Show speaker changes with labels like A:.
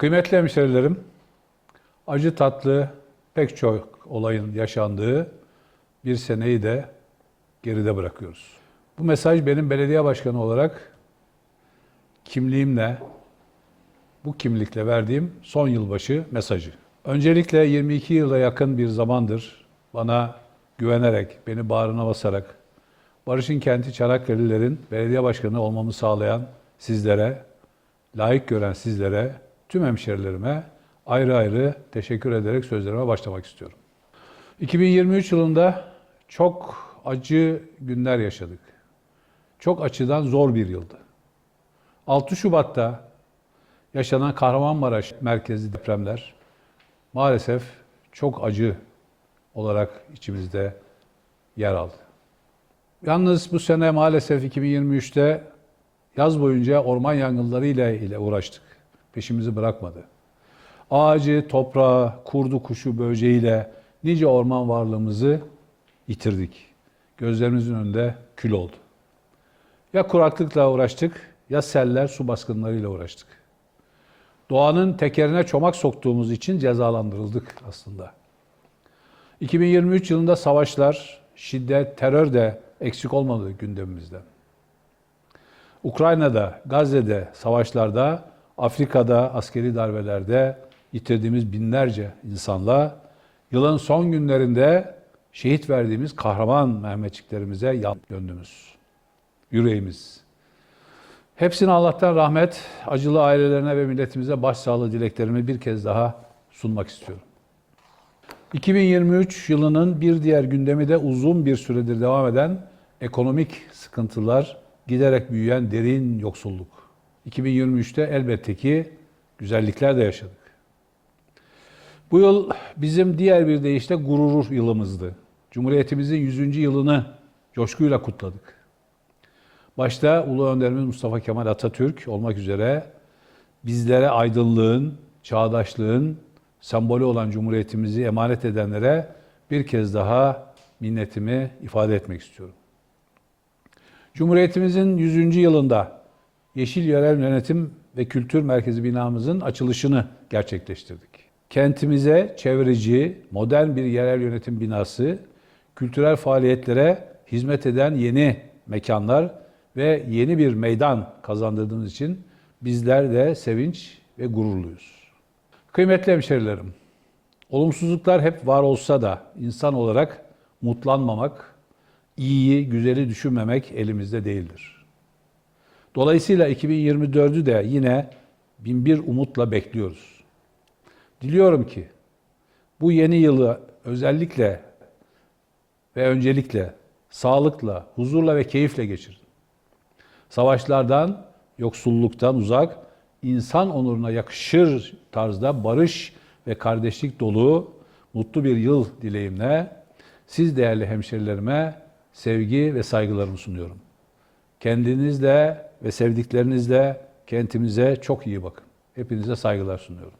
A: Kıymetli hemşerilerim, acı tatlı pek çok olayın yaşandığı bir seneyi de geride bırakıyoruz. Bu mesaj benim belediye başkanı olarak kimliğimle, bu kimlikle verdiğim son yılbaşı mesajı. Öncelikle 22 yıla yakın bir zamandır bana güvenerek, beni bağrına basarak, Barış'ın kenti Çanakkale'lilerin belediye başkanı olmamı sağlayan sizlere, layık gören sizlere, tüm hemşerilerime ayrı ayrı teşekkür ederek sözlerime başlamak istiyorum. 2023 yılında çok acı günler yaşadık. Çok açıdan zor bir yıldı. 6 Şubat'ta yaşanan Kahramanmaraş merkezli depremler maalesef çok acı olarak içimizde yer aldı. Yalnız bu sene maalesef 2023'te yaz boyunca orman yangınları ile uğraştık. Peşimizi bırakmadı. Ağacı, toprağı, kurdu, kuşu, böceğiyle nice orman varlığımızı yitirdik. Gözlerimizin önünde kül oldu. Ya kuraklıkla uğraştık ya seller, su baskınlarıyla uğraştık. Doğanın tekerine çomak soktuğumuz için cezalandırıldık aslında. 2023 yılında savaşlar, şiddet, terör de eksik olmadı gündemimizden. Ukrayna'da, Gazze'de, savaşlarda, Afrika'da, askeri darbelerde yitirdiğimiz binlerce insanla yılın son günlerinde şehit verdiğimiz kahraman Mehmetçiklerimize yan gönlümüz, yüreğimiz. Hepsine Allah'tan rahmet, acılı ailelerine ve milletimize başsağlığı dileklerimi bir kez daha sunmak istiyorum. 2023 yılının bir diğer gündemi de uzun bir süredir devam eden ekonomik sıkıntılar, giderek büyüyen derin yoksulluk. 2023'te elbette ki güzellikler de yaşadık. Bu yıl bizim diğer bir deyişle gurur yılımızdı. Cumhuriyetimizin 100. yılını coşkuyla kutladık. Başta Ulu Önderimiz Mustafa Kemal Atatürk olmak üzere bizlere aydınlığın, çağdaşlığın sembolü olan Cumhuriyetimizi emanet edenlere bir kez daha minnetimi ifade etmek istiyorum. Cumhuriyetimizin 100. yılında Yeşil Yerel Yönetim ve Kültür Merkezi binamızın açılışını gerçekleştirdik. Kentimize çevreci, modern bir yerel yönetim binası, kültürel faaliyetlere hizmet eden yeni mekanlar ve yeni bir meydan kazandırdığımız için bizler de sevinç ve gururluyuz. Kıymetli hemşerilerim, olumsuzluklar hep var olsa da insan olarak mutlanmamak, iyiyi, güzeli düşünmemek elimizde değildir. Dolayısıyla 2024'ü de yine binbir umutla bekliyoruz. Diliyorum ki bu yeni yılı özellikle ve öncelikle sağlıkla, huzurla ve keyifle geçirin. Savaşlardan, yoksulluktan uzak, insan onuruna yakışır tarzda barış ve kardeşlik dolu mutlu bir yıl dileğimle siz değerli hemşerilerime sevgi ve saygılarımı sunuyorum. Kendinizle ve sevdiklerinizle kentimize çok iyi bakın. Hepinize saygılar sunuyorum.